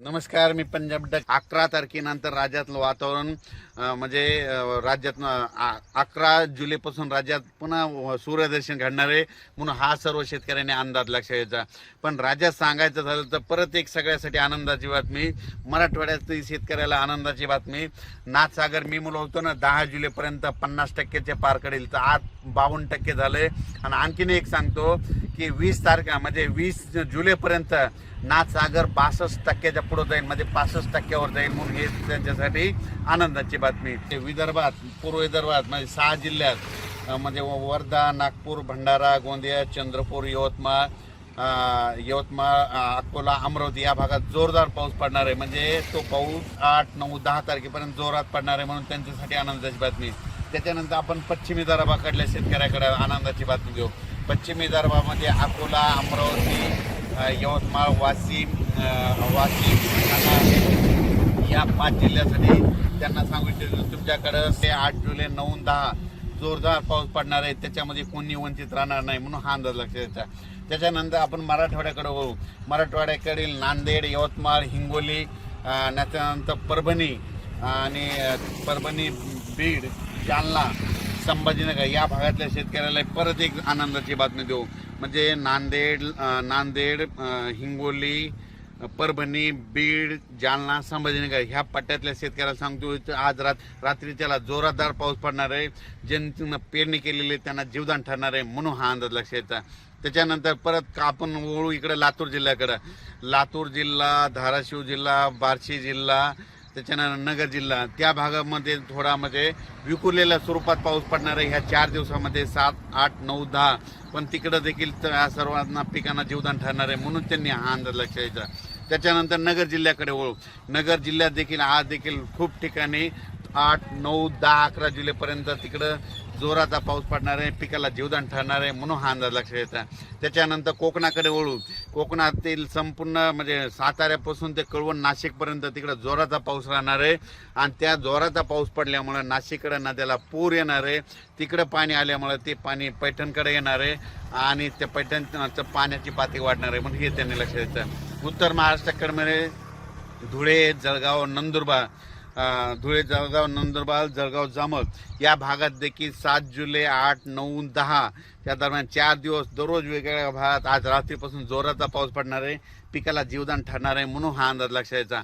नमस्कार मी पंजाब डक अकरा तारखेनंतर राज्यातलं वातावरण म्हणजे राज्यात अकरा जुलैपासून राज्यात पुन्हा सूर्यदर्शन घडणार आहे म्हणून हा सर्व शेतकऱ्यांनी अंदाज लक्षात घ्यायचा. पण राज्यात सांगायचं झालं तर परत एक सगळ्यासाठी आनंदाची बातमी मराठवाड्यात शेतकऱ्याला आनंदाची बातमी. नाथसागर मी मुलं होतो ना दहा जुलैपर्यंत पन्नास टक्क्याच्या पार कडेल तर आज बावन्न टक्के झाले आणि आणखीन एक सांगतो की वीस तारखा म्हणजे वीस जुलैपर्यंत नाथसागर बासष्ट टक्क्याच्या पुढे जाईल म्हणजे पासष्ट टक्क्यावर जाईल म्हणून हे त्यांच्यासाठी आनंदाची बातमी. ते विदर्भात पूर्व विदर्भात म्हणजे सहा जिल्ह्यात म्हणजे वर्धा नागपूर भंडारा गोंदिया चंद्रपूर यवतमाळ यवतमाळ अकोला अमरावती या भागात जोरदार पाऊस पडणार आहे. म्हणजे तो पाऊस आठ नऊ दहा तारखेपर्यंत जोरात पडणार आहे म्हणून त्यांच्यासाठी आनंदाची बातमी. त्याच्यानंतर आपण पश्चिमी दराबाकडल्या शेतकऱ्याकडे आनंदाची बातमी घेऊ. पश्चिमी विदर्भामध्ये अकोला अमरावती यवतमाळ वाशिम वाशिम या पाच जिल्ह्यासाठी त्यांना सांगू इच्छितो तुमच्याकडं ते आठ जुलै नऊ दहा जोरदार पाऊस पडणार आहे. त्याच्यामध्ये कोणी वंचित राहणार नाही म्हणून हा अंदाज लक्षात द्यायचा त्याच्यानंतर आपण मराठवाड्याकडे वळू मराठवाड्याकडील नांदेड यवतमाळ हिंगोली त्याच्यानंतर परभणी आणि परभणी बीड जालना संभाजीनगर या भागातल्या शेतकऱ्याला परत एक आनंदाची बातमी देऊ. म्हणजे नांदेड नांदेड हिंगोली परभणी बीड जालना संभाजीनगर ह्या पट्ट्यातल्या शेतकऱ्याला सांगतो आज रात रात्री त्याला जोरदार पाऊस पडणार आहे. ज्यांनी पेरणी केलेली आहे त्यांना जीवदान ठरणार आहे म्हणून हा अंदाज लक्षात येतात त्याच्यानंतर परत का आपण वळू इकडे लातूर जिल्ह्याकडं. लातूर जिल्हा धाराशिव जिल्हा बार्शी जिल्हा त्याच्यानंतर नगर जिल्हा. त्या भागामध्ये थोडा म्हणजे विखुरलेल्या स्वरूपात पाऊस पडणार आहे. ह्या चार दिवसामध्ये सात आठ नऊ दहा. पण तिकडं देखील त- सर्वांना पिकांना जीवदान ठरणार आहे म्हणून त्यांनी हा अंदाज लक्ष द्यायचा. त्याच्यानंतर नगर जिल्ह्याकडे वळू. नगर जिल्ह्यात देखील आज देखील खूप ठिकाणी आठ नऊ दहा अकरा जुलैपर्यंत तिकडं जोराचा पाऊस पडणार आहे पिकाला जीवदान ठरणार आहे म्हणून हा अंदाज लक्षात येतात त्याच्यानंतर कोकणाकडे वळू. कोकणातील संपूर्ण म्हणजे साताऱ्यापासून ते कळवण नाशिकपर्यंत तिकडं जोराचा पाऊस राहणार आहे. आणि त्या जोराचा पाऊस पडल्यामुळं नाशिककडे नद्याला पूर येणार आहे. तिकडं पाणी आल्यामुळं ते पाणी पैठणकडे येणार आहे. आणि त्या पैठणचं पाण्याची पातळी वाढणार आहे म्हणून हे त्यांनी लक्षात द्यायचं उत्तर महाराष्ट्राकडे म्हणजे धुळे जळगाव नंदुरबार धुळे जळगाव नंदुरबार जळगाव जामत या भागात देखील सात जुलै आठ नऊ दहा त्या दरम्यान चार दिवस दररोज वेगवेगळ्या भागात आज रात्रीपासून जोराचा पाऊस पडणार आहे. पिकाला जीवदान ठरणार आहे म्हणून हा अंदाज लक्षात यायचा